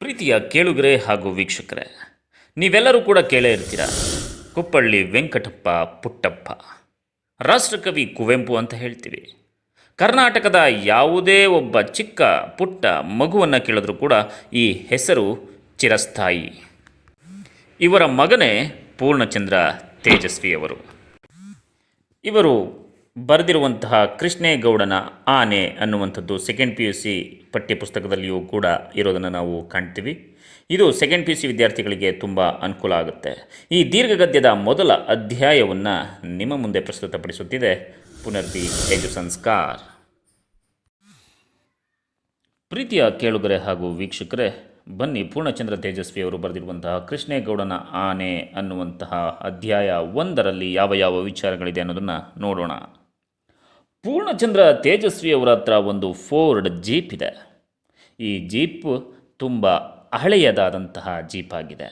ಪ್ರೀತಿಯ ಕೇಳುಗರೆ ಹಾಗೂ ವೀಕ್ಷಕರೇ, ನೀವೆಲ್ಲರೂ ಕೂಡ ಕೇಳೇ ಇರ್ತೀರ? ಕುಪ್ಪಳ್ಳಿ ವೆಂಕಟಪ್ಪ ಪುಟ್ಟಪ್ಪ. ರಾಷ್ಟ್ರಕವಿ ಕುವೆಂಪು ಅಂತ ಹೇಳ್ತೀವಿ. ಕರ್ನಾಟಕದ ಯಾವುದೇ ಒಬ್ಬ ಚಿಕ್ಕ, ಪುಟ್ಟ ಮಗುವನ್ನು ಕೇಳಿದ್ರೂ ಕೂಡ ಈ ಹೆಸರು ಚಿರಸ್ಥಾಯಿ. ಇವರ ಮಗನೇ ಪೂರ್ಣಚಂದ್ರ ತೇಜಸ್ವಿಯವರು. ಇವರು ಬರೆದಿರುವಂತಹ ಕೃಷ್ಣೇಗೌಡನ ಆನೆ ಅನ್ನುವಂಥದ್ದು ಸೆಕೆಂಡ್ ಪಿ ಯು ಸಿ ಪಠ್ಯಪುಸ್ತಕದಲ್ಲಿಯೂ ಕೂಡ ಇರೋದನ್ನು ನಾವು ಕಾಣ್ತೀವಿ. ಇದು ಸೆಕೆಂಡ್ ಪಿ ಯು ಸಿ ವಿದ್ಯಾರ್ಥಿಗಳಿಗೆ ತುಂಬ ಅನುಕೂಲ ಆಗುತ್ತೆ. ಈ ದೀರ್ಘಗದ್ಯದ ಮೊದಲ ಅಧ್ಯಾಯವನ್ನು ನಿಮ್ಮ ಮುಂದೆ ಪ್ರಸ್ತುತಪಡಿಸುತ್ತಿದೆ. ಪುನರ್ಪಿ ಎಜು ಸಂಸ್ಕಾರ್. ಪ್ರೀತಿಯ ಕೇಳುಗರೆ ಹಾಗೂ ವೀಕ್ಷಕರೇ, ಬನ್ನಿ ಪೂರ್ಣಚಂದ್ರ ತೇಜಸ್ವಿ ಅವರು ಬರೆದಿರುವಂತಹ ಕೃಷ್ಣೇಗೌಡನ ಆನೆ ಅನ್ನುವಂತಹ ಅಧ್ಯಾಯ ಒಂದರಲ್ಲಿ ಯಾವ ಯಾವ ವಿಚಾರಗಳಿದೆ ಅನ್ನೋದನ್ನು ನೋಡೋಣ. ಪೂರ್ಣಚಂದ್ರ ತೇಜಸ್ವಿ ಅವರ ಹತ್ರ ಒಂದು ಫೋರ್ಡ್ ಜೀಪ್ ಇದೆ. ಈ ಜೀಪ್ ತುಂಬ ಹಳೆಯದಾದಂತಹ ಜೀಪ್ ಆಗಿದೆ.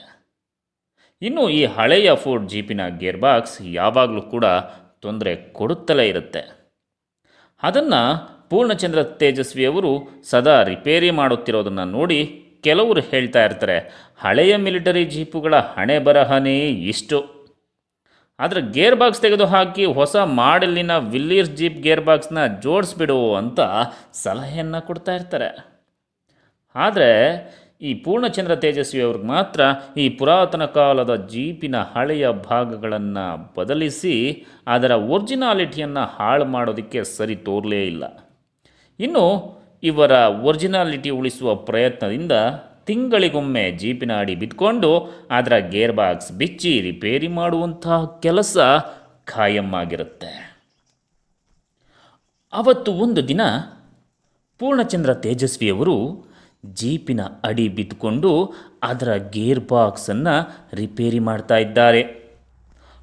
ಇನ್ನು ಈ ಹಳೆಯ ಫೋರ್ಡ್ ಜೀಪಿನ ಗೇರ್ ಬಾಕ್ಸ್ ಯಾವಾಗಲೂ ಕೂಡ ತೊಂದರೆ ಕೊಡುತ್ತಲೇ ಇರುತ್ತೆ. ಅದನ್ನು ಪೂರ್ಣಚಂದ್ರ ತೇಜಸ್ವಿಯವರು ಸದಾ ರಿಪೇರಿ ಮಾಡುತ್ತಿರೋದನ್ನು ನೋಡಿ ಕೆಲವರು ಹೇಳ್ತಾ ಇರ್ತಾರೆ, ಹಳೆಯ ಮಿಲಿಟರಿ ಜೀಪುಗಳ ಹಣೆ ಬರಹನೇ ಇಷ್ಟು. ಆದರೆ ಗೇರ್ ಬಾಕ್ಸ್ ತೆಗೆದು ಹಾಕಿ ಹೊಸ ಮಾಡೆಲ್ಲಿನ ವಿಲ್ಲೀರ್ಸ್ ಜೀಪ್ ಗೇರ್ ಬಾಕ್ಸ್ನ ಜೋಡಿಸ್ಬಿಡು ಅಂತ ಸಲಹೆಯನ್ನು ಕೊಡ್ತಾ ಇರ್ತಾರೆ. ಆದರೆ ಈ ಪೂರ್ಣಚಂದ್ರ ತೇಜಸ್ವಿ ಅವ್ರಿಗೆ ಮಾತ್ರ ಈ ಪುರಾತನ ಕಾಲದ ಜೀಪಿನ ಹಳೆಯ ಭಾಗಗಳನ್ನು ಬದಲಿಸಿ ಅದರ ಒರಿಜಿನಾಲಿಟಿಯನ್ನು ಹಾಳು ಮಾಡೋದಕ್ಕೆ ಸರಿ ತೋರಲೇ ಇಲ್ಲ. ಇನ್ನು ಇವರ ಒರಿಜಿನಾಲಿಟಿ ಉಳಿಸುವ ಪ್ರಯತ್ನದಿಂದ ತಿಂಗಳಿಗೊಮ್ಮೆ ಜೀಪಿನ ಅಡಿ ಬಿತ್ಕೊಂಡು ಅದರ ಗೇರ್ ಬಾಕ್ಸ್ ಬಿಚ್ಚಿ ರಿಪೇರಿ ಮಾಡುವಂತಹ ಕೆಲಸ ಖಾಯಂ ಆಗಿರುತ್ತೆ ಅವತ್ತು ಒಂದು ದಿನ ಪೂರ್ಣಚಂದ್ರ ತೇಜಸ್ವಿಯವರು ಜೀಪಿನ ಅಡಿ ಬಿದ್ದುಕೊಂಡು ಅದರ ಗೇರ್ ಬಾಕ್ಸನ್ನು ರಿಪೇರಿ ಮಾಡ್ತಾ ಇದ್ದಾರೆ.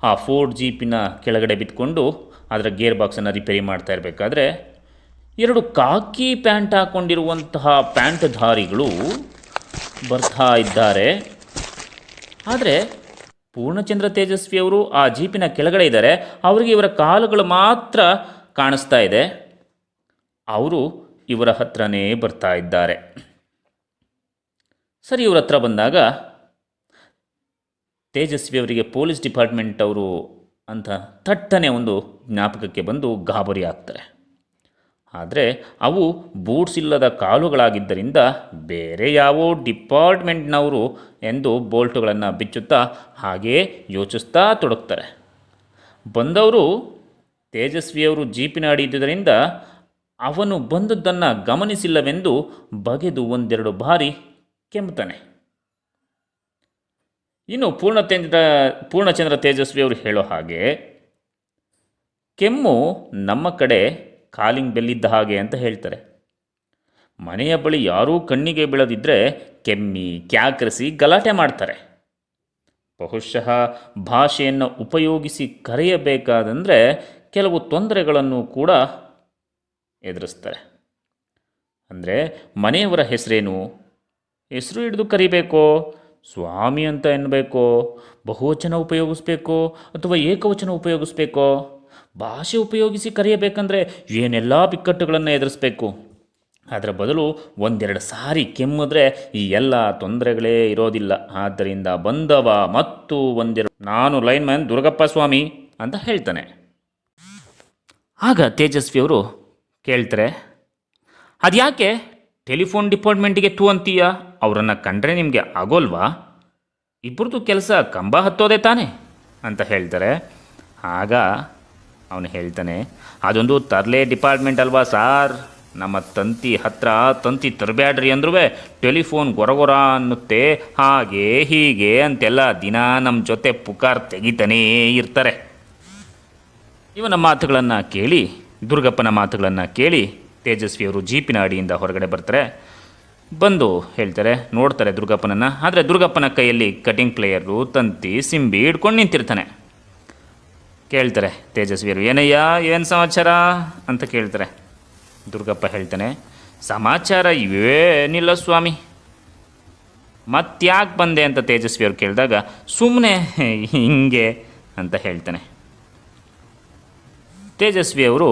ಆ ಫೋರ್ಡ್ ಜೀಪಿನ ಕೆಳಗಡೆ ಬಿದ್ದುಕೊಂಡು ಅದರ ಗೇರ್ ಬಾಕ್ಸನ್ನು ರಿಪೇರಿ ಮಾಡ್ತಾ ಇರಬೇಕಾದ್ರೆ ಎರಡು ಕಾಕಿ ಪ್ಯಾಂಟ್ ಹಾಕ್ಕೊಂಡಿರುವಂತಹ ಪ್ಯಾಂಟ್ಧಾರಿಗಳು ಬರ್ತಾ ಇದ್ದಾರೆ. ಆದರೆ ಪೂರ್ಣಚಂದ್ರ ತೇಜಸ್ವಿಯವರು ಆ ಜೀಪಿನ ಕೆಳಗಡೆ ಇದ್ದಾರೆ. ಅವರಿಗೆ ಇವರ ಕಾಲುಗಳು ಮಾತ್ರ ಕಾಣಿಸ್ತಾ ಇದೆ. ಅವರು ಇವರ ಹತ್ರನೇ ಬರ್ತಾ ಇದ್ದಾರೆ. ಸರಿ, ಇವರ ಹತ್ರ ಬಂದಾಗ ತೇಜಸ್ವಿ ಅವರಿಗೆ ಪೊಲೀಸ್ ಡಿಪಾರ್ಟ್ಮೆಂಟ್ ಅವರು ಅಂತ ಥಟ್ಟನೆ ಒಂದು ಜ್ಞಾಪಕಕ್ಕೆ ಬಂದು ಗಾಬರಿ ಆಗ್ತಾರೆ. ಆದರೆ ಅವು ಬೂಟ್ಸ್ ಇಲ್ಲದ ಕಾಲುಗಳಾಗಿದ್ದರಿಂದ ಬೇರೆ ಯಾವ ಡಿಪಾರ್ಟ್ಮೆಂಟ್ನವರು ಎಂದು ಬೋಲ್ಟುಗಳನ್ನು ಬಿಚ್ಚುತ್ತಾ ಹಾಗೇ ಯೋಚಿಸ್ತಾ ತೊಡಗ್ತಾರೆ. ಬಂದವರು ತೇಜಸ್ವಿಯವರು ಜೀಪಿನ ಅಡಿ ಇದ್ದುದರಿಂದ ಅವನು ಬಂದದ್ದನ್ನು ಗಮನಿಸಿಲ್ಲವೆಂದು ಬಗೆದು ಒಂದೆರಡು ಬಾರಿ ಕೆಮ್ಮುತ್ತಾನೆ. ಇನ್ನು ಪೂರ್ಣಚಂದ್ರ ಪೂರ್ಣಚಂದ್ರ ತೇಜಸ್ವಿಯವರು ಹೇಳೋ ಹಾಗೆ ಕೆಮ್ಮು ನಮ್ಮ ಕಡೆ ಕಾಲಿಂಗ್ ಬೆಲ್ಲಿದ್ದ ಹಾಗೆ ಅಂತ ಹೇಳ್ತಾರೆ. ಮನೆಯ ಬಳಿ ಯಾರೂ ಕಣ್ಣಿಗೆ ಬೀಳದಿದ್ದರೆ ಕೆಮ್ಮಿ, ಕ್ಯಾಕರಿಸಿ ಗಲಾಟೆ ಮಾಡ್ತಾರೆ. ಬಹುಶಃ ಭಾಷೆಯನ್ನು ಉಪಯೋಗಿಸಿ ಕರೆಯಬೇಕಾದಂದರೆ ಕೆಲವು ತೊಂದರೆಗಳನ್ನು ಕೂಡ ಎದುರಿಸ್ತಾರೆ. ಅಂದರೆ ಮನೆಯವರ ಹೆಸರೇನು? ಹೆಸರು ಹಿಡಿದು ಕರಿಬೇಕೋ? ಸ್ವಾಮಿ ಅಂತ ಎನ್ನಬೇಕೋ ಬಹುವಚನ ಉಪಯೋಗಿಸ್ಬೇಕೋ ಅಥವಾ ಏಕವಚನ ಉಪಯೋಗಿಸ್ಬೇಕೋ? ಭಾಷೆ ಉಪಯೋಗಿಸಿ ಕರೆಯಬೇಕಂದ್ರೆ ಏನೆಲ್ಲ ಬಿಕ್ಕಟ್ಟುಗಳನ್ನು ಎದುರಿಸ್ಬೇಕು? ಅದರ ಬದಲು ಒಂದೆರಡು ಸಾರಿ ಕೆಮ್ಮಿದ್ರೆ ಈ ಎಲ್ಲ ತೊಂದರೆಗಳೇ ಇರೋದಿಲ್ಲ. ಆದ್ದರಿಂದ ಬಂದವ ಮತ್ತು ಒಂದೆರಡು, ನಾನು ಲೈನ್ ಮ್ಯಾನ್ ದುರ್ಗಪ್ಪ ಸ್ವಾಮಿ ಅಂತ ಹೇಳ್ತಾನೆ. ಆಗ ತೇಜಸ್ವಿಯವರು ಕೇಳ್ತಾರೆ, ಅದ್ಯಾಕೆ ಟೆಲಿಫೋನ್ ಡಿಪಾರ್ಟ್ಮೆಂಟಿಗೆ ತೂ ಅಂತೀಯ? ಅವರನ್ನು ಕಂಡ್ರೆ ನಿಮಗೆ ಆಗೋಲ್ವಾ? ಇಬ್ಬರದು ಕೆಲಸ ಕಂಬ ಹತ್ತೋದೇ ತಾನೆ? ಅಂತ ಹೇಳ್ತಾರೆ. ಆಗ ಅವನು ಹೇಳ್ತಾನೆ, ಅದೊಂದು ತರಲೆ ಡಿಪಾರ್ಟ್ಮೆಂಟ್ ಅಲ್ವಾ ಸಾರ್? ನಮ್ಮ ತಂತಿ ಹತ್ರ ತಂತಿ ತರಬೇಡ್ರಿ ಅಂದ್ರೂ ಟೆಲಿಫೋನ್ ಗೊರಗೊರ ಅನ್ನುತ್ತೆ, ಹಾಗೆ ಹೀಗೆ ಅಂತೆಲ್ಲ ದಿನ ನಮ್ಮ ಜೊತೆ ಪುಕಾರ್ ತೆಗಿತಾನೇ ಇರ್ತಾರೆ. ಇವನ ಮಾತುಗಳನ್ನು ಕೇಳಿ, ದುರ್ಗಪ್ಪನ ಮಾತುಗಳನ್ನು ಕೇಳಿ ತೇಜಸ್ವಿಯವರು ಜೀಪಿನ ಅಡಿಯಿಂದ ಹೊರಗಡೆ ಬರ್ತಾರೆ. ಬಂದು ಹೇಳ್ತಾರೆ, ನೋಡ್ತಾರೆ ದುರ್ಗಪ್ಪನನ್ನು, ಆದರೆ ದುರ್ಗಪ್ಪನ ಕೈಯಲ್ಲಿ ಕಟಿಂಗ್ ಪ್ಲೇಯರು, ತಂತಿ, ಸಿಂಬಿ ಹಿಡ್ಕೊಂಡು ನಿಂತಿರ್ತಾನೆ. ಕೇಳ್ತಾರೆ ತೇಜಸ್ವಿಯರು. ಏನಯ್ಯ, ಏನು ಸಮಾಚಾರ ಅಂತ ಕೇಳ್ತಾರೆ. ದುರ್ಗಪ್ಪ ಹೇಳ್ತಾನೆ, ಸಮಾಚಾರ ಇವೇನಿಲ್ಲ ಸ್ವಾಮಿ. ಮತ್ತ್ಯಾಕೆ ಬಂದೆ ಅಂತ ತೇಜಸ್ವಿಯವ್ರು ಕೇಳಿದಾಗ ಸುಮ್ಮನೆ ಹಿಂಗೆ ಅಂತ ಹೇಳ್ತಾನೆ. ತೇಜಸ್ವಿಯವರು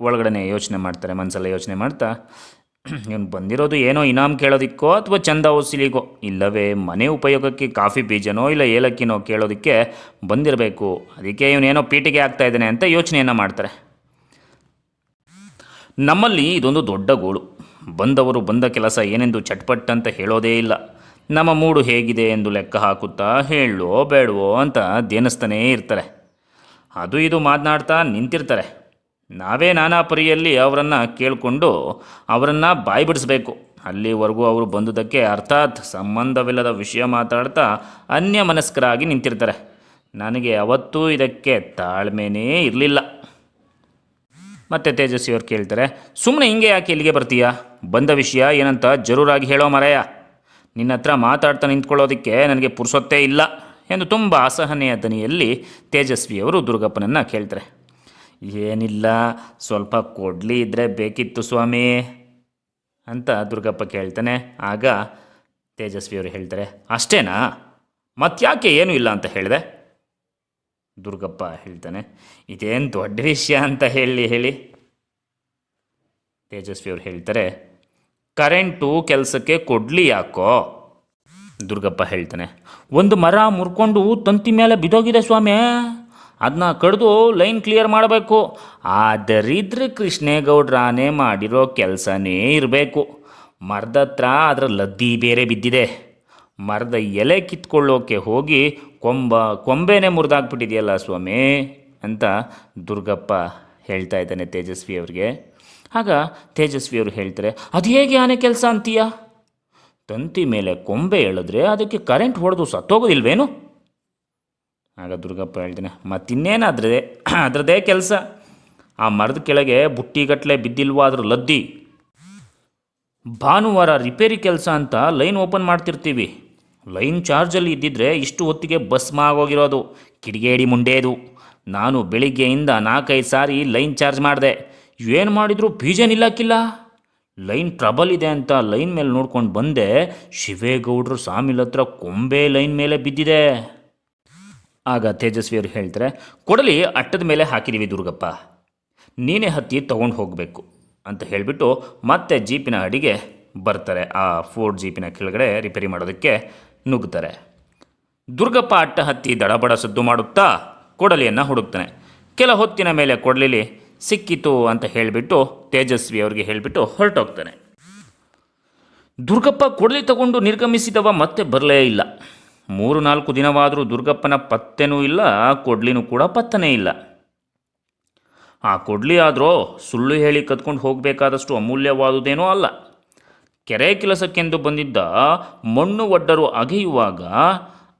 ಒಳಗಡೆ ಯೋಚನೆ ಮಾಡ್ತಾರೆ ಮನಸ್ಸಲ್ಲೇ ಯೋಚನೆ ಮಾಡ್ತಾ ಇವನು ಬಂದಿರೋದು ಏನೋ ಇನಾಮ್ ಕೇಳೋದಿಕ್ಕೋ ಅಥವಾ ಚಂದ ವಸೂಲಿಗೋ ಇಲ್ಲವೇ, ಮನೆ ಉಪಯೋಗಕ್ಕೆ ಕಾಫಿ ಬೀಜನೋ ಇಲ್ಲ ಏಲಕ್ಕಿನೋ ಕೇಳೋದಕ್ಕೆ ಬಂದಿರಬೇಕು. ಅದಕ್ಕೆ ಇವನೇನೋ ಪೀಟಿಗೆ ಆಗ್ತಾ ಇದ್ದಾನೆ ಅಂತ ಯೋಚನೆಯನ್ನು ಮಾಡ್ತಾರೆ. ನಮ್ಮಲ್ಲಿ ಇದೊಂದು ದೊಡ್ಡ ಗೋಳು. ಬಂದವರು ಬಂದ ಕೆಲಸ ಏನೆಂದು ಚಟ್ಪಟ್ ಅಂತ ಹೇಳೋದೇ ಇಲ್ಲ. ನಮ್ಮ ಮೂಡು ಹೇಗಿದೆ ಎಂದು ಲೆಕ್ಕ ಹಾಕುತ್ತಾ ಹೇಳೋ, ಬೇಡವೋ ಅಂತ ದೇನಿಸ್ತಾನೇ ಇರ್ತಾರೆ. ಅದು ಇದು ಮಾತನಾಡ್ತಾ ನಿಂತಿರ್ತಾರೆ. ನಾವೇ ನಾನಾ ಪರಿಯಲ್ಲಿ ಅವರನ್ನು ಕೇಳಿಕೊಂಡು ಅವರನ್ನು ಬಾಯಿ ಬಿಡಿಸ್ಬೇಕು ಅಲ್ಲಿವರೆಗೂ ಅವರು ಬಂದುದಕ್ಕೆ ಅರ್ಥಾತ್ ಸಂಬಂಧವಿಲ್ಲದ ವಿಷಯ ಮಾತಾಡ್ತಾ ಅನ್ಯ ಮನಸ್ಕರಾಗಿ ನಿಂತಿರ್ತಾರೆ. ನನಗೆ ಅವತ್ತೂ ಇದಕ್ಕೆ ತಾಳ್ಮೆನೇ ಇರಲಿಲ್ಲ. ಮತ್ತೆ ತೇಜಸ್ವಿಯವ್ರು ಕೇಳ್ತಾರೆ ಸುಮ್ಮನೆ ಹಿಂಗೆ ಯಾಕೆ ಇಲ್ಲಿಗೆ ಬರ್ತೀಯಾ? ಬಂದ ವಿಷಯ ಏನಂತ ಜರೂರಾಗಿ ಹೇಳೋ ಮರೆಯ. ನಿನ್ನ ಹತ್ರ ಮಾತಾಡ್ತಾ ನಿಂತ್ಕೊಳ್ಳೋದಕ್ಕೆ ನನಗೆ ಪುರುಸೊತ್ತೇ ಇಲ್ಲ ಎಂದು ತುಂಬ ಅಸಹನೆಯ ದನಿಯಲ್ಲಿ ತೇಜಸ್ವಿಯವರು ದುರ್ಗಪ್ಪನನ್ನು ಕೇಳ್ತಾರೆ. ಏನಿಲ್ಲ, ಸ್ವಲ್ಪ ಕೊಡ್ಲಿ ಇದ್ದರೆ ಬೇಕಿತ್ತು ಸ್ವಾಮಿ ಅಂತ ದುರ್ಗಪ್ಪ ಕೇಳ್ತಾನೆ. ಆಗ ತೇಜಸ್ವಿಯವರು ಹೇಳ್ತಾರೆ, ಅಷ್ಟೇನಾ? ಮತ್ತ್ಯಾಕೆ ಏನೂ ಇಲ್ಲ ಅಂತ ಹೇಳಿದೆ? ದುರ್ಗಪ್ಪ ಹೇಳ್ತಾನೆ, ಇದೇನು ದೊಡ್ಡ ವಿಷಯ ಅಂತ ಹೇಳಿ ಹೇಳಿ. ತೇಜಸ್ವಿಯವರು ಹೇಳ್ತಾರೆ, ಕರೆಂಟು ಕೆಲಸಕ್ಕೆ ಕೊಡ್ಲಿ ಯಾಕೋ? ದುರ್ಗಪ್ಪ ಹೇಳ್ತಾನೆ, ಒಂದು ಮರ ಮುರ್ಕೊಂಡು ತಂತಿ ಮೇಲೆ ಬಿದೋಗಿದೆ ಸ್ವಾಮಿ. ಅದನ್ನ ಕಡಿದು ಲೈನ್ ಕ್ಲಿಯರ್ ಮಾಡಬೇಕು. ಆ ದರಿದ್ರ ಕೃಷ್ಣೇಗೌಡ್ರಾನೇ ಮಾಡಿರೋ ಕೆಲಸನೇ ಇರಬೇಕು. ಮರದ ಹತ್ರ ಅದರ ಲದ್ದಿ ಬೇರೆ ಬಿದ್ದಿದೆ. ಮರದ ಎಲೆ ಕಿತ್ಕೊಳ್ಳೋಕೆ ಹೋಗಿ ಕೊಂಬ, ಕೊಂಬೆನೇ ಮುರಿದಾಗ್ಬಿಟ್ಟಿದೆಯಲ್ಲ ಸ್ವಾಮಿ ಅಂತ ದುರ್ಗಪ್ಪ ಹೇಳ್ತಾ ಇದ್ದಾನೆ ತೇಜಸ್ವಿ ಅವ್ರಿಗೆ. ಆಗ ತೇಜಸ್ವಿ ಅವರು ಹೇಳ್ತಾರೆ, ಅದು ಹೇಗೆ ಆನೆ ಕೆಲಸ ಅಂತೀಯ? ತಂತಿ ಮೇಲೆ ಕೊಂಬೆ ಎಳೆದ್ರೆ ಅದಕ್ಕೆ ಕರೆಂಟ್ ಹೊಡೆದು ಸತ್ತೋಗೋದಿಲ್ವೇನು? ಆಗ ದುರ್ಗಪ್ಪ ಹೇಳ್ತಾನೆ ಮತ್ತಿನ್ನೇನಾದ್ರೆ ಅದರದೇ ಕೆಲಸ. ಆ ಮರದ ಕೆಳಗೆ ಬುಟ್ಟಿಗಟ್ಟಲೆ ಬಿದ್ದಿಲ್ವಾ ಅದ್ರ ಲದ್ದಿ. ಭಾನುವಾರ ರಿಪೇರಿ ಕೆಲಸ ಅಂತ ಲೈನ್ ಓಪನ್ ಮಾಡ್ತಿರ್ತೀವಿ. ಲೈನ್ ಚಾರ್ಜಲ್ಲಿ ಇದ್ದಿದ್ರೆ ಇಷ್ಟು ಹೊತ್ತಿಗೆ ಭಸ್ಮ ಆಗೋಗಿರೋದು ಕಿಡಿಗೇಡಿ ಮುಂಡೇದು. ನಾನು ಬೆಳಿಗ್ಗೆಯಿಂದ ನಾಲ್ಕೈದು ಸಾರಿ ಲೈನ್ ಚಾರ್ಜ್ ಮಾಡಿದೆ. ಏನು ಮಾಡಿದರೂ ಬೀಜ ಇಲ್ಲಕ್ಕಿಲ್ಲ. ಲೈನ್ ಟ್ರಬಲ್ ಇದೆ ಅಂತ ಲೈನ್ ಮೇಲೆ ನೋಡ್ಕೊಂಡು ಬಂದೆ, ಶಿವೇಗೌಡರು ಸ್ವಾಮಿಲ್ ಹತ್ರ ಕೊಂಬೆ ಲೈನ್ ಮೇಲೆ ಬಿದ್ದಿದೆ. ಆಗ ತೇಜಸ್ವಿಯವರು ಹೇಳ್ತಾರೆ, ಕೊಡಲಿ, ಅಟ್ಟದ ಮೇಲೆ ಹಾಕಿದ್ದೀವಿ ದುರ್ಗಪ್ಪ. ನೀನೇ ಹತ್ತಿ ತೊಗೊಂಡು ಹೋಗಬೇಕು. ಅಂತ ಹೇಳಿಬಿಟ್ಟು ಮತ್ತೆ ಜೀಪಿನ ಅಡಿಗೆ ಬರ್ತಾರೆ. ಆ ಫೋರ್ಡ್ ಜೀಪಿನ ಕೆಳಗಡೆ ರಿಪೇರಿ ಮಾಡೋದಕ್ಕೆ ನುಗ್ಗುತ್ತಾರೆ ದುರ್ಗಪ್ಪ ಅಟ್ಟ ಹತ್ತಿ ದಡಬಡ ಸದ್ದು ಮಾಡುತ್ತಾ ಕೊಡಲಿಯನ್ನು ಹುಡುಕ್ತಾನೆ. ಕೆಲ ಹೊತ್ತಿನ ಮೇಲೆ ಕೊಡಲಿಲಿ ಸಿಕ್ಕಿತು ಅಂತ ಹೇಳಿಬಿಟ್ಟು ತೇಜಸ್ವಿ ಅವರಿಗೆ ಹೇಳಿಬಿಟ್ಟು ಹೊರಟೋಗ್ತಾನೆ. ದುರ್ಗಪ್ಪ ಕೊಡಲಿ ತಗೊಂಡು ನಿರ್ಗಮಿಸಿದವ ಮತ್ತೆ ಬರಲೇ ಇಲ್ಲ. ಮೂರು ನಾಲ್ಕು ದಿನವಾದರೂ ದುರ್ಗಪ್ಪನ ಪತ್ತೆನೂ ಇಲ್ಲ ಕೊಡ್ಲಿನೂ ಕೂಡ ಪತ್ತನೇ ಇಲ್ಲ. ಆ ಕೊಡ್ಲಿ ಆದರೂ ಸುಳ್ಳು ಹೇಳಿ ಕದ್ಕೊಂಡು ಹೋಗಬೇಕಾದಷ್ಟು ಅಮೂಲ್ಯವಾದುದೇನೂ ಅಲ್ಲ. ಕೆರೆ ಕೆಲಸಕ್ಕೆಂದು ಬಂದಿದ್ದ ಮಣ್ಣು ಒಡ್ಡರು ಅಗೆಯುವಾಗ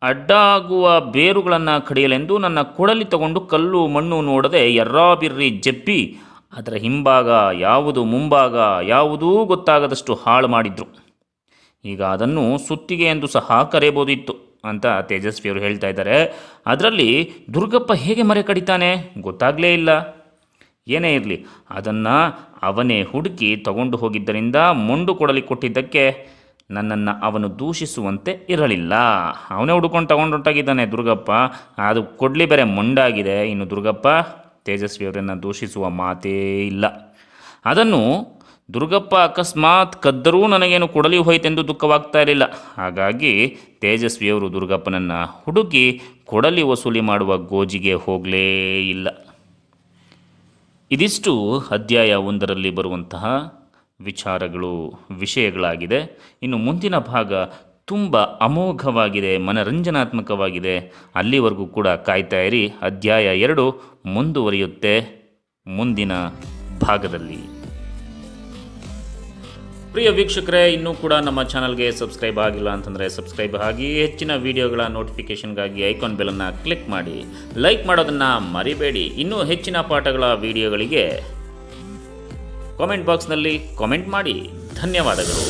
ಅಡ್ಡ ಆಗುವ ಬೇರುಗಳನ್ನು ಕಡಿಯಲೆಂದು ನನ್ನ ಕೊಡಲಿ ತಗೊಂಡು ಕಲ್ಲು ಮಣ್ಣು ನೋಡದೆ ಎರ್ರಾಬಿರ್ರಿ ಜಪ್ಪಿ ಅದರ ಹಿಂಭಾಗ ಯಾವುದು ಮುಂಭಾಗ ಯಾವುದೂ ಗೊತ್ತಾಗದಷ್ಟು ಹಾಳು ಮಾಡಿದ್ರು. ಈಗ ಅದನ್ನು ಸುತ್ತಿಗೆ ಎಂದು ಸಹ ಕರೆಯಬಹುದಿತ್ತು. ಅಂತ ತೇಜಸ್ವಿಯವರು ಹೇಳ್ತಾ ಇದ್ದಾರೆ. ಅದರಲ್ಲಿ ದುರ್ಗಪ್ಪ ಹೇಗೆ ಮರೆ ಕಡಿತಾನೆ? ಗೊತ್ತಾಗಲೇ ಇಲ್ಲ. ಏನೇ ಇರಲಿ, ಅದನ್ನು ಅವನೇ ಹುಡುಕಿ ತಗೊಂಡು ಹೋಗಿದ್ದರಿಂದ ಮೊಂಡು ಕೊಡಲಿ ಕೊಟ್ಟಿದ್ದಕ್ಕೆ ನನ್ನನ್ನು ಅವನು ದೂಷಿಸುವಂತೆ ಇರಲಿಲ್ಲ. ಅವನೇ ಹುಡ್ಕೊಂಡು ತಗೊಂಡು ಹೊಂಟಾಗಿದ್ದಾನೆ ದುರ್ಗಪ್ಪ. ಅದು ಕೊಡಲಿ ಬೇರೆ ಮೊಂಡಾಗಿದೆ. ಇನ್ನು ದುರ್ಗಪ್ಪ ತೇಜಸ್ವಿಯವರನ್ನು ದೂಷಿಸುವ ಮಾತೇ ಇಲ್ಲ. ಅದನ್ನು ದುರ್ಗಪ್ಪ ಅಕಸ್ಮಾತ್ ಕದ್ದರೂ ನನಗೇನು ಕೊಡಲಿ ಹೋಯ್ತೆಂದು ದುಃಖವಾಗ್ತಾ ಇರಲಿಲ್ಲ. ಹಾಗಾಗಿ ತೇಜಸ್ವಿಯವರು ದುರ್ಗಪ್ಪನನ್ನು ಹುಡುಕಿ ಕೊಡಲಿ ವಸೂಲಿ ಮಾಡುವ ಗೋಜಿಗೆ ಹೋಗಲೇ ಇಲ್ಲ. ಇದಿಷ್ಟು ಅಧ್ಯಾಯ ಒಂದರಲ್ಲಿ ಬರುವಂತಹ ವಿಚಾರಗಳು, ವಿಷಯಗಳಾಗಿದೆ. ಇನ್ನು ಮುಂದಿನ ಭಾಗ ತುಂಬ ಅಮೋಘವಾಗಿದೆ, ಮನರಂಜನಾತ್ಮಕವಾಗಿದೆ. ಅಲ್ಲಿವರೆಗೂ ಕೂಡ ಕಾಯ್ತಾ ಇರಿ. ಅಧ್ಯಾಯ ಎರಡು ಮುಂದುವರಿಯುತ್ತೆ ಮುಂದಿನ ಭಾಗದಲ್ಲಿ. ಪ್ರಿಯ ವೀಕ್ಷಕರೇ, ಇನ್ನೂ ಕೂಡ ನಮ್ಮ ಚಾನಲ್ಗೆ ಸಬ್ಸ್ಕ್ರೈಬ್ ಆಗಿಲ್ಲ ಅಂತಂದರೆ ಸಬ್ಸ್ಕ್ರೈಬ್ ಆಗಿ, ಹೆಚ್ಚಿನ ವಿಡಿಯೋಗಳ ನೋಟಿಫಿಕೇಷನ್ಗಾಗಿ ಐಕಾನ್ ಬೆಲನ್ನು ಕ್ಲಿಕ್ ಮಾಡಿ, ಲೈಕ್ ಮಾಡೋದನ್ನು ಮರಿಬೇಡಿ. ಇನ್ನೂ ಹೆಚ್ಚಿನ ಪಾಠಗಳ ವಿಡಿಯೋಗಳಿಗೆ ಕಾಮೆಂಟ್ ಬಾಕ್ಸ್ನಲ್ಲಿ ಕಾಮೆಂಟ್ ಮಾಡಿ. ಧನ್ಯವಾದಗಳು.